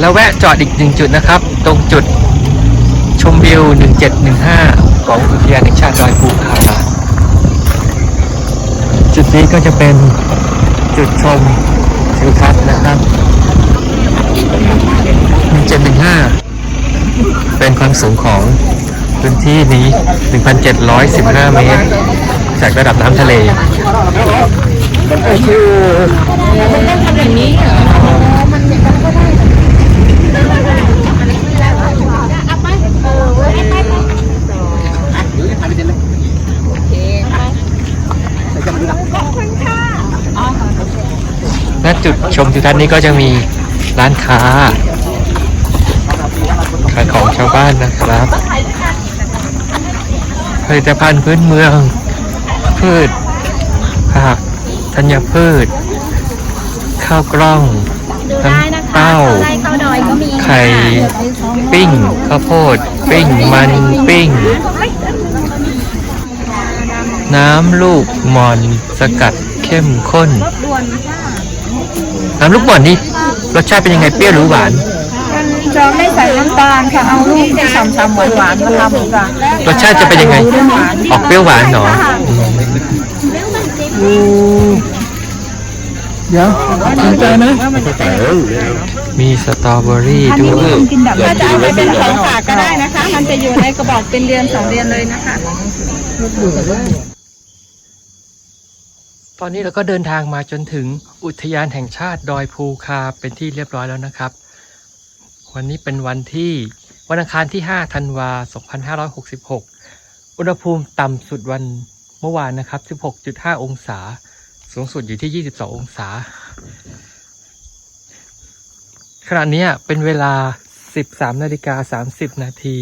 แล้วแวะจอดอีกหนึ่งจุดนะครับ ตรงจุดชมวิว 1715 ของอุทยานแห่งชาติดอยภูคาจุดนี้ก็จะเป็นจุดชมทิวทัศน์นะครับ 1715 เป็นความสูงของพื้นที่นี้ 1,715 เมตร จากระดับน้ำทะเล และจุดชมทิวทัศน์นี้ก็จะมีร้านค้าขายของชาวบ้านนะครับผลิตภัณฑ์พื้นเมือง พืชผักธัญพืช ข้าวกล้องน้ำเต้าไล่เข้าดอยก็มีไข่ปิ้งข้าวโพด ปิ้งมันปิ้ง น้ำลูกหมอนสกัดเข้มข้น น้ำลูกหมอนนี่รสชาติเป็นยังไงเปรี้ยวหรือหวานจะไม่ใส่น้ำตาลค่ะ เอาลูกที่ฉ่ำๆหวานๆมาทำค่ะรสชาติจะเป็นยังไง ออกเปรี้ยวหวานเหรออืมเดี๋ยวสนใจไหมมีสตรอเบอรี่ด้วยกินแบบถ้าจะเอาไปเป็นของฝากก็ได้นะคะ มันจะอยู่ในกระบอกเป็นเดือนสองเดือนเลยนะคะ ตอนนี้เราก็เดินทางมาจนถึงอุทยานแห่งชาติดอยภูคาเป็นที่เรียบร้อยแล้วนะครับ วันนี้เป็นวันที่วันอังคารที่ 5 ธันวา 2566 อุณหภูมิต่ำสุดวันเมื่อวานนะครับ 16.5 องศา สูงสุดอยู่ที่ 22 องศา ขณะนี้เป็นเวลา 13 นาฬิกา 30 นาที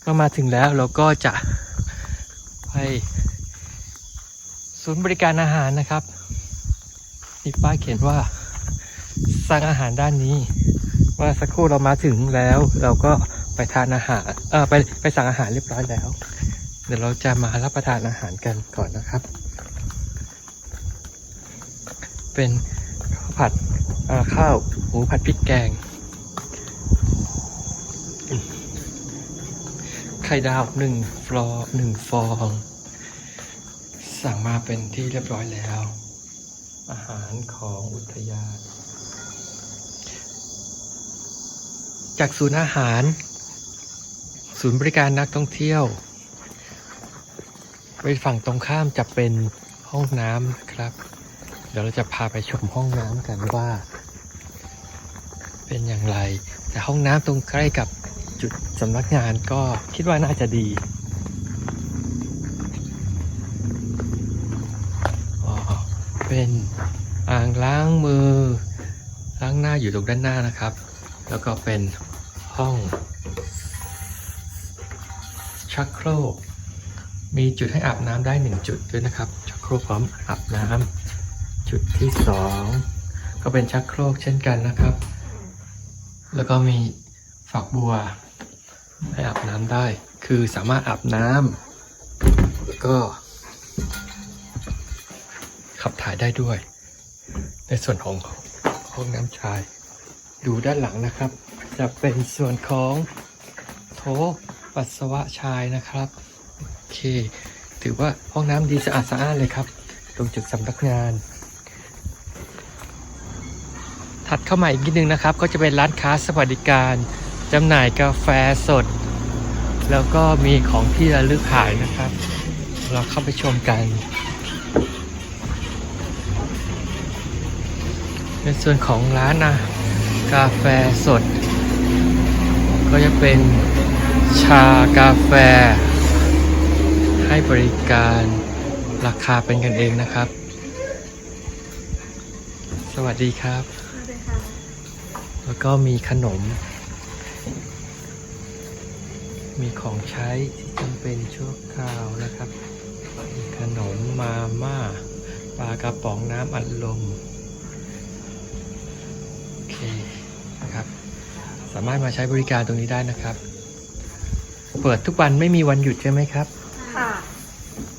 เมื่อมาถึงแล้วเราก็จะไป ศูนย์บริการอาหารนะครับมีป้ายเขียนว่า สั่งอาหารด้านนี้ว่าสักครู่เรามาถึงแล้ว เราก็ไปทานอาหารเออไปไปสั่งอาหารเรียบร้อยแล้ว เดี๋ยวเราจะมารับประทานอาหารกันก่อนนะครับ เป็นข้าวผัดข้าวหมูผัดพริกแกง ไข่ดาวหนึ่งฟลอหนึ่งฟอง สั่งมาเป็นที่เรียบร้อยแล้ว อาหารของอุทยาน จากศูนย์อาหาร ศูนย์บริการนักท่องเที่ยวไปฝั่งตรงข้ามจะเป็นห้องน้ำนะครับ เดี๋ยวเราจะพาไปชมห้องน้ำกันว่า เป็นอย่างไร แต่ห้องน้ำตรงใกล้กับจุดสำนักงานก็คิดว่าน่าจะดี อ๋อ เป็นอ่างล้างมือ ล้างหน้าอยู่ตรงด้านหน้านะครับ แล้วก็เป็นห้องชักโครกมีจุดให้อาบน้ำได้หนึ่งจุดด้วยนะครับ ชักโครกพร้อมอาบน้ำจุดที่สองก็เป็นชักโครกเช่นกันนะครับ แล้วก็มีฝักบัวให้อาบน้ำได้ คือสามารถอาบน้ำแล้วก็ ขับถ่ายได้ด้วย ในส่วนของห้องน้ำชาย ดูด้านหลังนะครับ จะเป็นส่วนของโถปัสสาวะชายนะครับ โอเค ถือว่าห้องน้ำดีสะอาดสะอ้านเลยครับ ตรงจุดสำนักงาน ถัดเข้ามาอีกนิดนึงนะครับ ก็จะเป็นร้านค้าสวัสดิการจำหน่ายกาแฟสด แล้วก็มีของที่ระลึกขายนะครับ เราเข้าไปชมกัน ในส่วนของร้านนะกาแฟสด ก็จะเป็นชากาแฟ ให้บริการราคาเป็นกันเองนะครับ สวัสดีครับ แล้วก็มีขนม มีของใช้ที่จำเป็นชั่วคราวนะครับ มีขนมมาม่าปลากระป๋องน้ำอัดลมโอ เคนะครับสามารถมาใช้บริการตรงนี้ได้นะครับ เปิดทุกวันไม่มีวันหยุดใช่ไหมครับ ค่ะ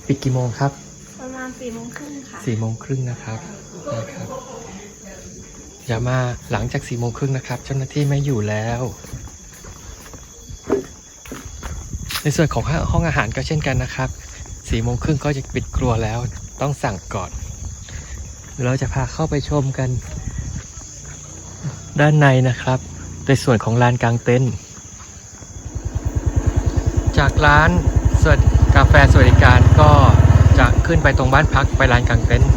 ปิดกี่โมงครับประมาณสี่โมงครึ่งค่ะ สี่โมงครึ่งนะครับนะครับ อย่ามาหลังจากสี่โมงครึ่งนะครับ เจ้าหน้าที่ไม่อยู่แล้ว ในส่วนของห้องอาหารก็เช่นกันนะครับสี่โมงครึ่งก็จะปิดครัวแล้ว ต้องสั่งก่อนเดี๋ยวเราจะพาเข้าไปชมกัน ด้านในนะครับ ในส่วนของลานกลางเต็นท์จากร้านสวดกาแฟสวัสดิการก็จะขึ้นไปตรงบ้านพักไปลานกลางเต็นท์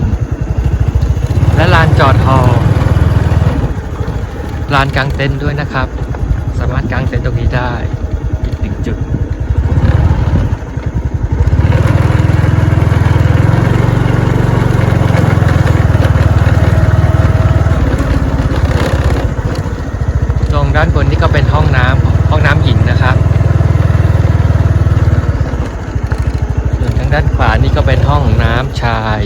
ดูเดือนและลานจอดฮอลานกางเต็นท์ด้วยนะครับ สามารถกางเต็นท์ตรงนี้ได้อีกหนึ่งจุดตรงด้านบนนี่ก็เป็นห้องน้ำห้องน้ำหญิงนะครับ ส่วนทางด้านขวานี่ก็เป็นห้องน้ำชาย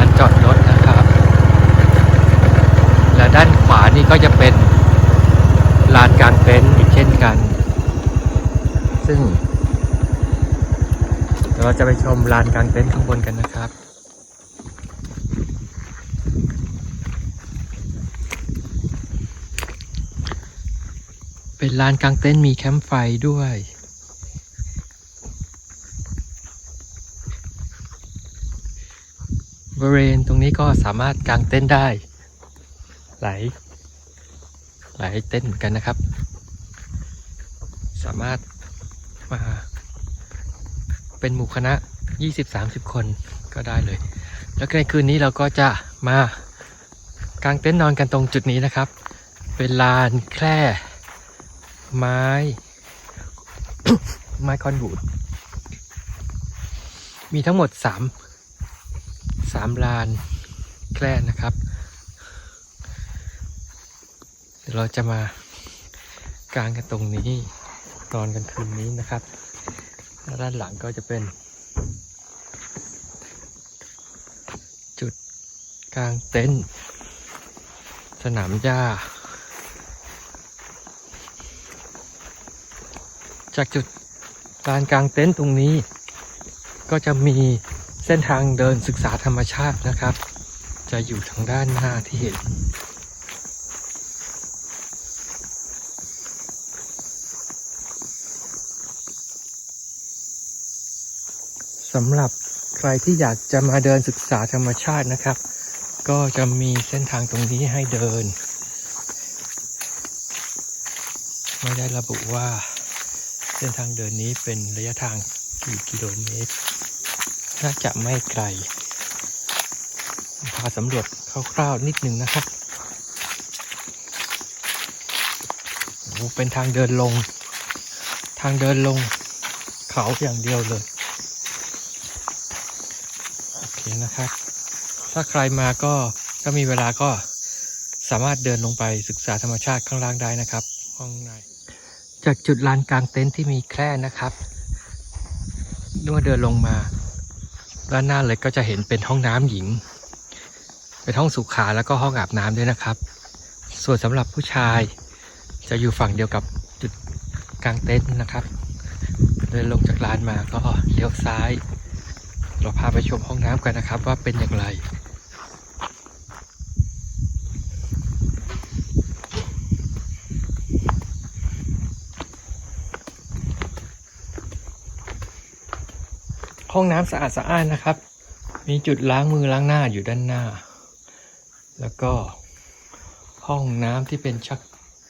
านจอดรถนะครับ และด้านขวานี่ก็จะเป็นลานกลางเต็นท์อีกเช่นกัน ซึ่งเราจะไปชมลานกลางเต็นท์ข้างบนกันนะครับเป็นลานกลางเต็นท์มีแคมป์ไฟด้วย บริเวณตรงนี้ก็สามารถกางเต็นได้ หลายหลายเต็นเหมือนกันนะครับ สามารถมาเป็นหมู่คณะ 20-30 คนก็ได้เลย แล้วในคืนนี้เราก็จะมากางเต็นท์นอนกันตรงจุดนี้นะครับ เป็นลานแคร่ไม้ ไม้คอนบูด มีทั้งหมดสาม สามลานแคร่นะครับ เดี๋ยวเราจะมากางกันตรงนี้นอนกันคืนนี้นะครับแล้วด้านหลังก็จะเป็น จุดกลางเต็นท์สนามหญ้า จากจุดลานกลางเต็นท์ตรงนี้ ก็จะมี ส้นทางเดินศึกษาธรรมชาตินะครับ จะอยู่ทางด้านหน้าที่เห็น สำหรับใครที่อยากจะมาเดินศึกษาธรรมชาตินะครับ ก็จะมีเส้นทางตรงนี้ให้เดิน ไม่ได้ระบุว่าเส้นทางเดินนี้เป็นระยะทางกี่กิโลเมตร น่าจะไม่ไกล พาสำรวจคร่าวๆนิดนึงนะครับโอ้เป็นทางเดินลง ทางเดินลง เขาอย่างเดียวเลย โอเคนะครับ ถ้าใครมาก็ก็มีเวลาก็สามารถเดินลงไปศึกษาธรรมชาติข้างล่างได้นะครับ ห้องในจากจุดลานกลางเต็นท์ที่มีแคร่นะครับเมื่อเดินลงมา ด้านหน้าเลยก็จะเห็นเป็นห้องน้ำหญิง เป็นห้องสุขาแล้วก็ห้องอาบน้ำด้วยนะครับ ส่วนสำหรับผู้ชายจะอยู่ฝั่งเดียวกับจุดกลางเต็นท์นะครับ เดินลงจากลานมาก็เลี้ยวซ้าย เราพาไปชมห้องน้ำกันนะครับว่าเป็นอย่างไร ห้องน้ำสะอาดสะอ้านนะครับ มีจุดล้างมือล้างหน้าอยู่ด้านหน้า แล้วก็ห้องน้ำที่เป็นชัก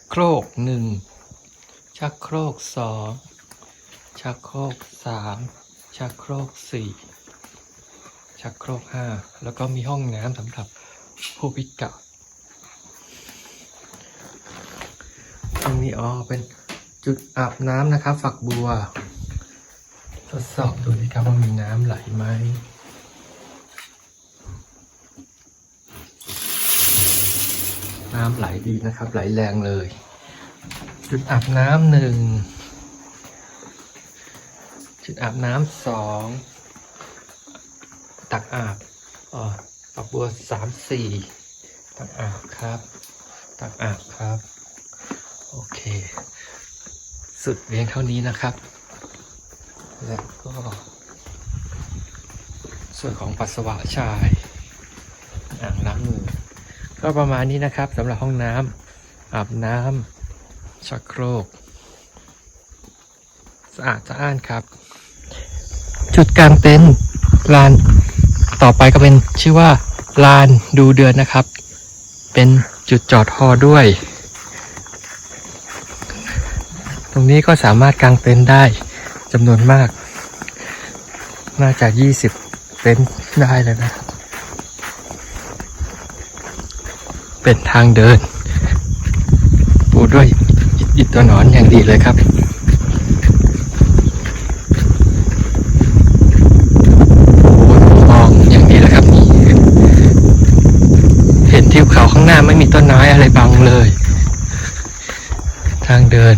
โครกหนึ่งชักโครกสองชักโครกสามชักโครกสี่ชักโครกห้าแล้วก็มีห้องน้ำสำหรับผู้พิการตรงนี้อ๋อเป็นจุดอาบน้ำนะครับ ฝักบัว ทดสอบดูสิครับว่ามีน้ำไหลไหมน้ำไหลดีนะครับ ไหลแรงเลย จุดอาบน้ำหนึ่งจุดอาบน้ำสองตักอาบอ๋อฝักบัวสามสี่ตักอาบครับ ตักอาบครับ โอเค สุดเพียงเท่านี้นะครับ แล้วก็ส่วนของปัสสาวะชาย อ่างล้างมือ ก็ประมาณนี้นะครับสำหรับห้องน้ำอาบน้ำชักโครก สะอาดสะอ้านครับ จุดกลางเต็นท์ลานต่อไปก็เป็นชื่อว่าลานดูเดือนนะครับ เป็นจุดจอดฮอด้วย ตรงนี้ก็สามารถกางเต็นท์ได้ จำนวนมาก น่าจะ20เต็นท์ได้เลยนะ เป็นทางเดิน ปูด้วยอิฐตัวหนอนอย่างดีเลยครับโอ้ยมองอย่างดีเลยครับนี่เห็นทิวเขาข้างหน้าไม่มีต้นไม้อะไรบังเลย ทางเดิน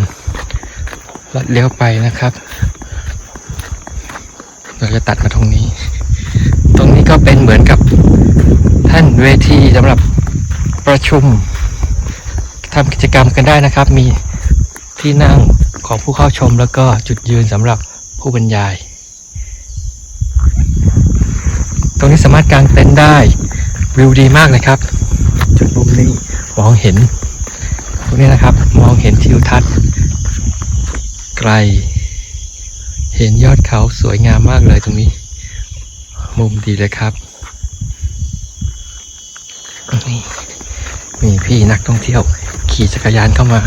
ลัดเลี้ยวไปนะครับ เราจะตัดมาตรงนี้ ตรงนี้ก็เป็นเหมือนกับท่านเวทีสำหรับประชุมทำกิจกรรมกันได้นะครับ มีที่นั่งของผู้เข้าชมแล้วก็จุดยืนสำหรับผู้บรรยาย ตรงนี้สามารถกางเต็นท์ได้วิวดีมากเลยครับ จุดมุมนี้มองเห็น ตรงนี้นะครับมองเห็นทิวทัศน์ไกล เห็นยอดเขาสวยงามมากเลยตรงนี้ มุมดีเลยครับนี่มีพี่นักท่องเที่ยว ขี่จักรยานเข้ามา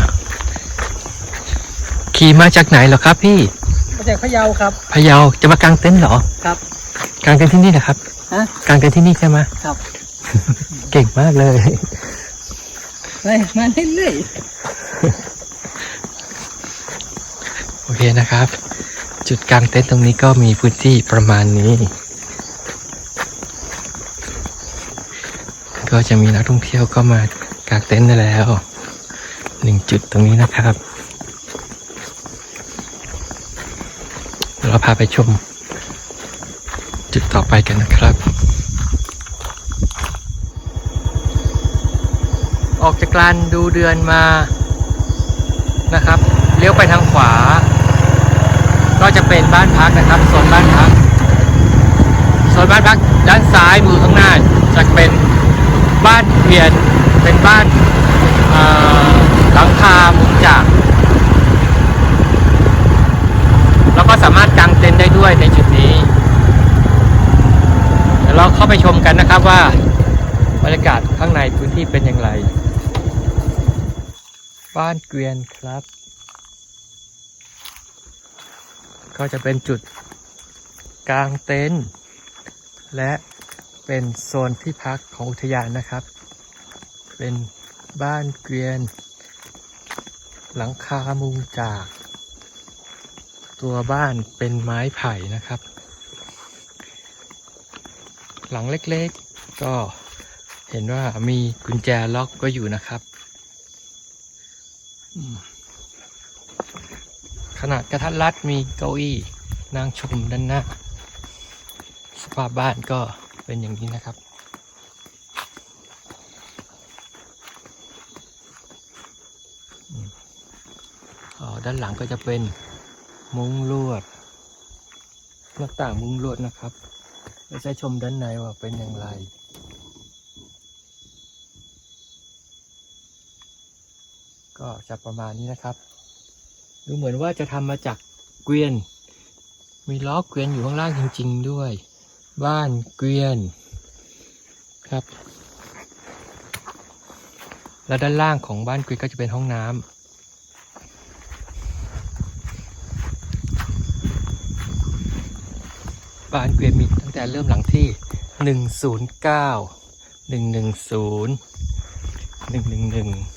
ขี่มาจากไหนเหรอครับพี่มาจากพะเยาครับพะเยาจะมากางเต็นท์เหรอครับกางเต็นท์ที่นี่นะครับฮะกางเต็นท์ที่นี่ใช่ไหมครับ เก่งมากเลย ไปมาเรื่อยโอเคนะครับ จุดกลางเต็นท์ตรงนี้ก็มีพื้นที่ประมาณนี้ ก็จะมีนักท่องเที่ยวก็มากางเต็นท์ได้แล้วหนึ่งจุดตรงนี้นะครับเดี๋ยวเราพาไปชม จุดต่อไปกันนะครับ ออกจากลานดูเดือนมานะครับ เลี้ยวไปทางขวา ก็จะเป็นบ้านพักนะครับโซนบ้านพักโซนบ้านพักด้านซ้ายมือข้างหน้าจะเป็นบ้านเวียนเป็นบ้านหลังคามุงจากแล้วก็สามารถกางเต็นท์ได้ด้วยในจุดนี้เดี๋ยวเราเข้าไปชมกันนะครับว่าบรรยากาศข้างในพื้นที่เป็นอย่างไร บ้านเกวียนครับ ก็จะเป็นจุดกลางเต็นท์และเป็นโซนที่พักของอุทยานนะครับ เป็นบ้านเกวียน หลังคามุงจาก ตัวบ้านเป็นไม้ไผ่นะครับ หลังเล็กๆก็เห็นว่ามีกุญแจล็อกก็อยู่นะครับ อืม ขนาดกระทัดรัดมีเก้าอี้นั่งชมด้านหน้า สภาพบ้านก็เป็นอย่างนี้นะครับอ๋อด้านหลังก็จะเป็นมุ้งลวดหน้าต่างมุ้งลวดนะครับเราจะชมด้านในว่าเป็นอย่างไรก็จะประมาณนี้นะครับ ดูเหมือนว่าจะทำมาจากเกวียน มีล้อเกวียนอยู่ข้างล่างจริง ๆ ด้วย บ้านเกวียนครับ และด้านล่างของบ้านเกวียนก็จะเป็นห้องน้ำบ้านเกวียนมีตั้งแต่เริ่มหลังที่ 109 110 111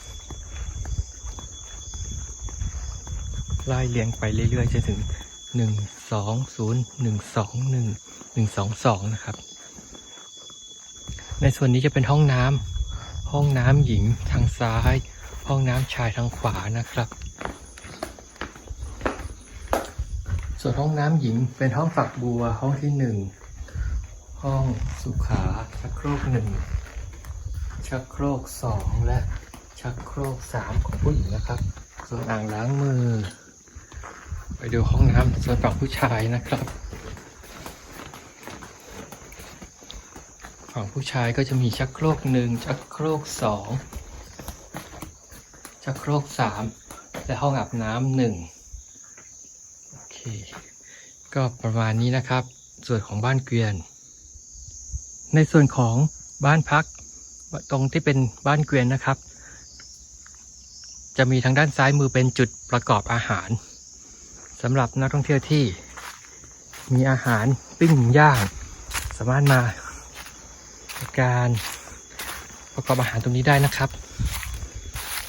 ไล่เรียงไปเรื่อยๆจนถึงหนึ่งสองศูนย์หนึ่งสองหนึ่งหนึ่งสองสองนะครับ ในส่วนนี้จะเป็นห้องน้ำห้องน้ำหญิงทางซ้าย ห้องน้ำชายทางขวานะครับ ส่วนห้องน้ำหญิงเป็นห้องฝักบัวห้องที่หนึ่งห้องสุขาชักโครกหนึ่งชักโครกสองและชักโครกสามของผู้หญิงนะครับ ส่วนอ่างล้างมือ ไปดูห้องน้ำส่วนฝั่งผู้ชายนะครับ ฝั่งผู้ชายก็จะมีชักโครกหนึ่งชักโครกสองชักโครกสามและห้องอาบน้ำหนึ่งโอเค ก็ประมาณนี้นะครับ ส่วนของบ้านเกวียน ในส่วนของบ้านพักตรงที่เป็นบ้านเกวียนนะครับ จะมีทางด้านซ้ายมือเป็นจุดประกอบอาหาร สำหรับนักท่องเที่ยวที่มีอาหารปิ้งย่าง สามารถมาการประกอบอาหารตรงนี้ได้นะครับ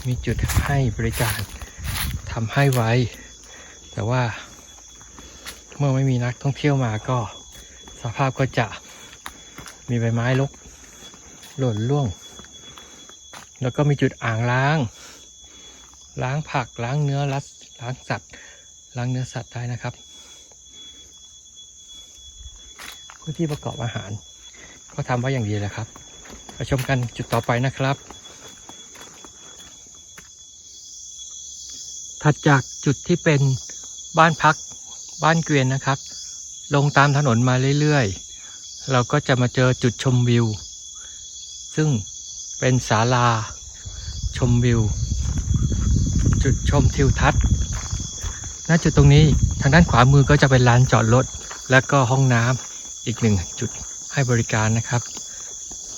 มีจุดให้บริการทำให้ไว้ แต่ว่าเมื่อไม่มีนักท่องเที่ยวมาก็สภาพก็จะมีใบไม้รกหล่นร่วง แล้วก็มีจุดอ่างล้าง ล้างผักล้างเนื้อล้างสัตว์ ล้างเนื้อสัตว์ได้นะครับพื้นที่ประกอบอาหาร ก็ทำไว้อย่างดีเลยครับไปชมกันจุดต่อไปนะครับ ถัดจากจุดที่เป็นบ้านพักบ้านเกวียนนะครับ ลงตามถนนมาเรื่อยๆ เราก็จะมาเจอจุดชมวิว ซึ่งเป็นศาลาชมวิว จุดชมทิวทัศน์ ณจุดตรงนี้ทางด้านขวามือก็จะเป็นลานจอดรถและก็ห้องน้ำอีกหนึ่งจุดให้บริการนะครับ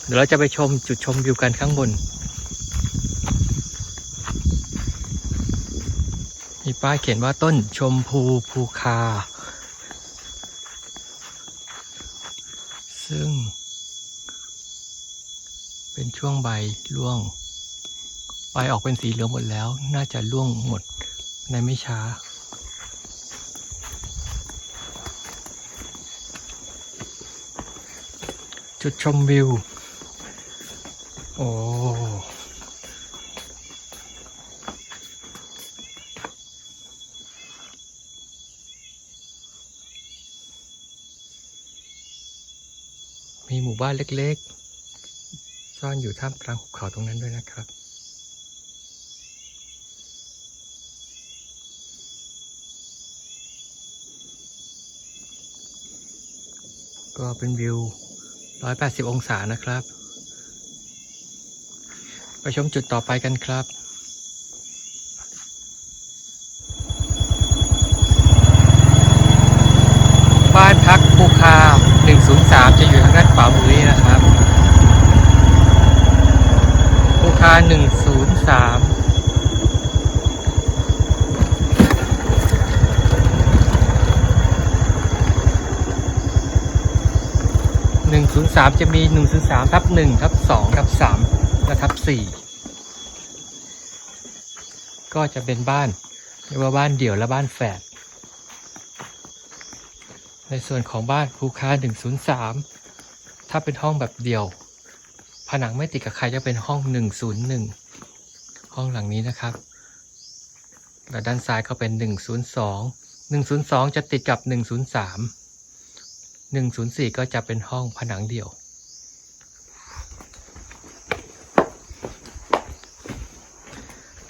เดี๋ยวเราจะไปชมจุดชมวิวกันข้างบน มีป้ายเขียนว่าต้นชมพูภูคา ซึ่ง เป็นช่วงใบร่วง ใบออกเป็นสีเหลืองหมดแล้ว น่าจะร่วงหมดในไม่ช้า จุดชมวิว โอ้มีหมู่บ้านเล็กๆ ซ่อนอยู่ท่ามกลางหุบเขาตรงนั้นด้วยนะครับ ก็เป็นวิว 180องศานะครับ ไปชมจุดต่อไปกันครับบ้านพักภูคา 103 จะอยู่ทางด้านขวามือนี้นะครับภูคา 103 หนึ่งศูนย์สามจะมีหนึ่งศูนย์สามทับหนึ่งทับสองทับสามและทับสี่ก็จะเป็นบ้านเรียกว่าบ้านเดี่ยวและบ้านแฝด ในส่วนของบ้านภูคาหนึ่งศูนย์สามถ้าเป็นห้องแบบเดี่ยว ผนังไม่ติดกับใครจะเป็นห้องหนึ่งศูนย์หนึ่งห้องหลังนี้นะครับ และด้านซ้ายก็เป็นหนึ่งศูนย์สองหนึ่งศูนย์สองจะติดกับหนึ่งศูนย์สาม 104 ก็จะเป็นห้องผนังเดี่ยว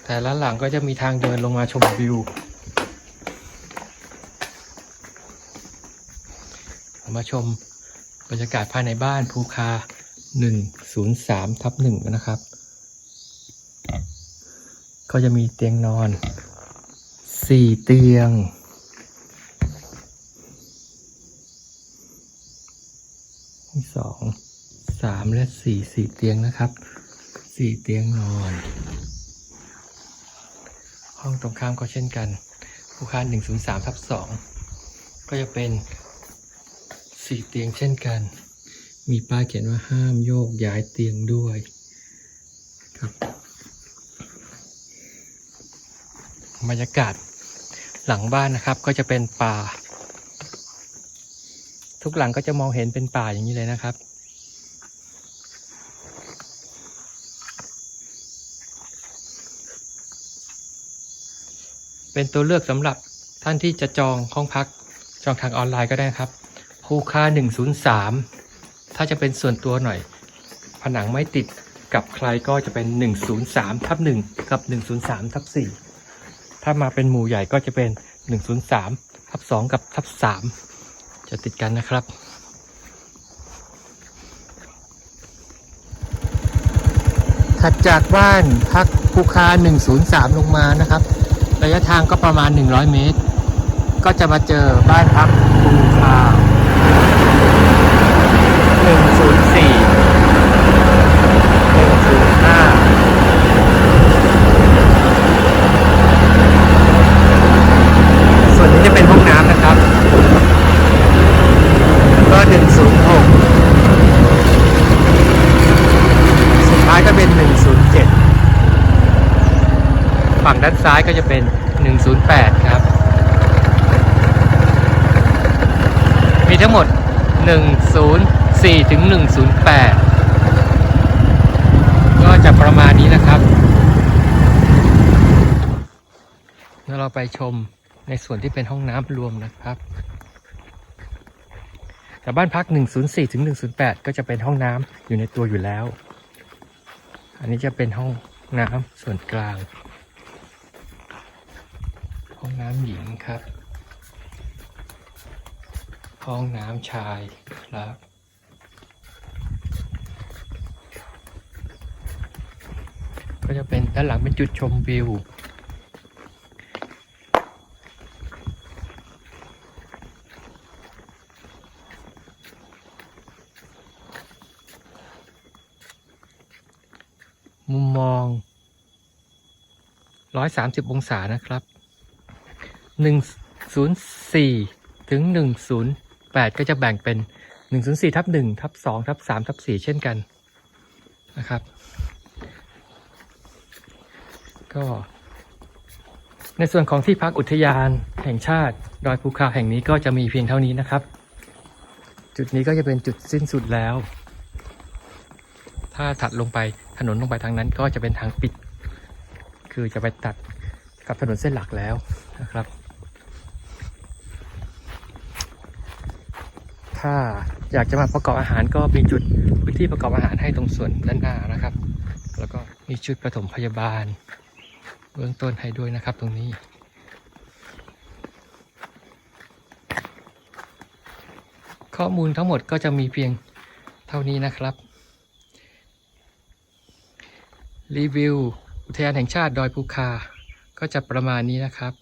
แต่ละหลังก็จะมีทางเดินลงมาชมวิวมาชมบรรยากาศภายในบ้านภูคา 103ทับ1นะครับ ก็จะมีเตียงนอน 4 เตียง สอง สามและสี่สี่เตียงนะครับสี่เตียงนอน ห้องตรงข้ามก็เช่นกันผู้ค้าหนึ่งศูนย์สามทับสองก็จะเป็นสี่เตียงเช่นกัน มีป้ายเขียนว่าห้ามโยกย้ายเตียงด้วยครับบรรยากาศหลังบ้านนะครับก็จะเป็นป่า ทุกหลังก็จะมองเห็นเป็นป่าอย่างนี้เลยนะครับ เป็นตัวเลือกสำหรับท่านที่จะจองห้องพักจองทางออนไลน์ก็ได้ครับคูค่า103 ถ้าจะเป็นส่วนตัวหน่อย ผนังไม่ติดกับใครก็จะเป็น 103ทับ1กับ 103ทับ4ถ้ามาเป็นหมู่ใหญ่ก็จะเป็น 103ทับ2กับทับ3จะติดกันนะครับถัดจากบ้านพักภูคา103 ลงมานะครับ ระยะทางก็ประมาณ 100 เมตร ก็จะมาเจอบ้านพักปูคา 104 105 ส่วนนี้จะเป็นห้องน้ำนะครับ ก็ 106 สุดท้ายก็เป็น 107 ฝั่งด้าน ซ้ายก็จะเป็น 108 ครับ มีทั้งหมด 104 ถึง 108 ก็จะประมาณนี้นะครับแล้วเราไปชมในส่วนที่เป็นห้องน้ำรวมนะครับแต่บ้านพัก 104 ถึง 108 ก็จะเป็นห้องน้ำอยู่ในตัวอยู่แล้ว อันนี้จะเป็นห้องน้ำส่วนกลาง ห้องน้ำหญิงครับ ห้องน้ำชายครับ ก็จะเป็นด้านหลังเป็นจุดชมวิวมุมมอง 130 องศานะครับ 104 ถึง 108 ก็จะแบ่งเป็น 104ทับ1ทับ2ทับ3ทับ4เช่นกันนะครับ ก็ในส่วนของที่พักอุทยานแห่งชาติดอยภูคาแห่งนี้ก็จะมีเพียงเท่านี้นะครับ จุดนี้ก็จะเป็นจุดสิ้นสุดแล้ว ถ้าถัดลงไปถนนลงไปทางนั้นก็จะเป็นทางปิด คือจะไปตัดกับถนนเส้นหลักแล้วนะครับ ถ้าอยากจะมาประกอบอาหารก็มีจุดพื้นที่ประกอบอาหารให้ตรงส่วนด้านหน้านะครับ แล้วก็มีชุดปฐมพยาบาล เบื้องต้นให้ด้วยนะครับตรงนี้ข้อมูลทั้งหมดก็จะมีเพียงเท่านี้นะครับ รีวิว อุทยานแห่งชาติดอยภูคา ก็จะประมาณนี้นะครับ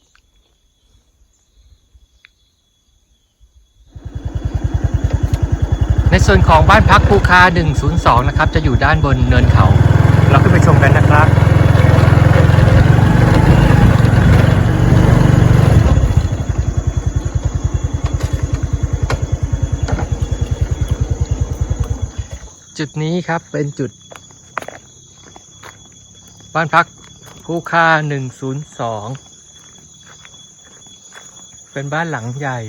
ใน ส่วนของบ้านพักภูคา 102 นะครับ จะอยู่ด้านบนเนินเขา เราขึ้นไปชมกันนะครับ จุดนี้ครับเป็นจุด บ้านพักภูคา 102 เป็นบ้านหลังใหญ่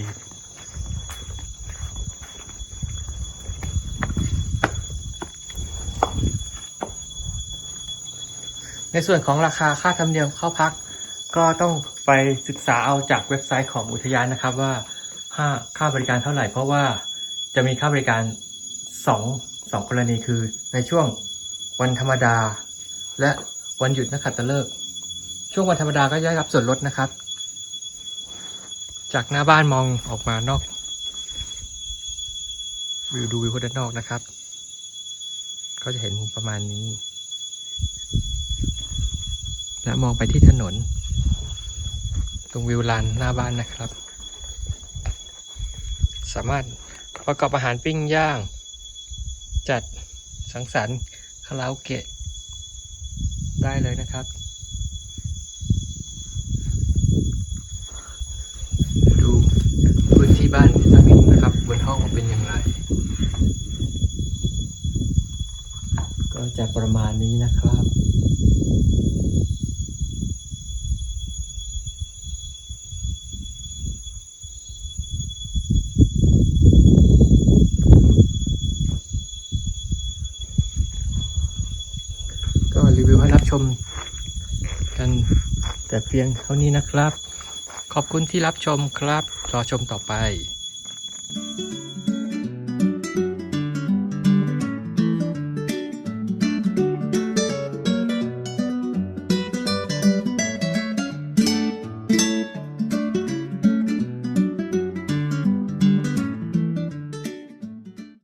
ในส่วนของราคาค่าธรรมเนียมเข้าพัก ก็ต้องไปศึกษาเอาจากเว็บไซต์ของอุทยานนะครับว่าค่าค่าบริการเท่าไหร่ เพราะว่าจะมีค่าบริการสองสองกรณีคือในช่วงวันธรรมดา และวันหยุดนักขัตฤกษ์ช่วงวันธรรมดาก็จะได้รับส่วนลดนะครับ จากหน้าบ้านมองออกมานอกวิวดูวิวด้านนอกนะครับ ก็จะเห็นมุมประมาณนี้ และมองไปที่ถนน ตรงวิวลานหน้าบ้านนะครับ สามารถประกอบอาหารปิ้งย่าง จัดสังสรรค์คาราโอเกะได้เลยนะครับ ดูพื้นที่บ้านสมิงนะครับ บนห้องเป็นอย่างไร ก็จะประมาณนี้นะครับ เพียงเท่านี้นะครับ ขอบคุณที่รับชมครับ รอชมต่อไป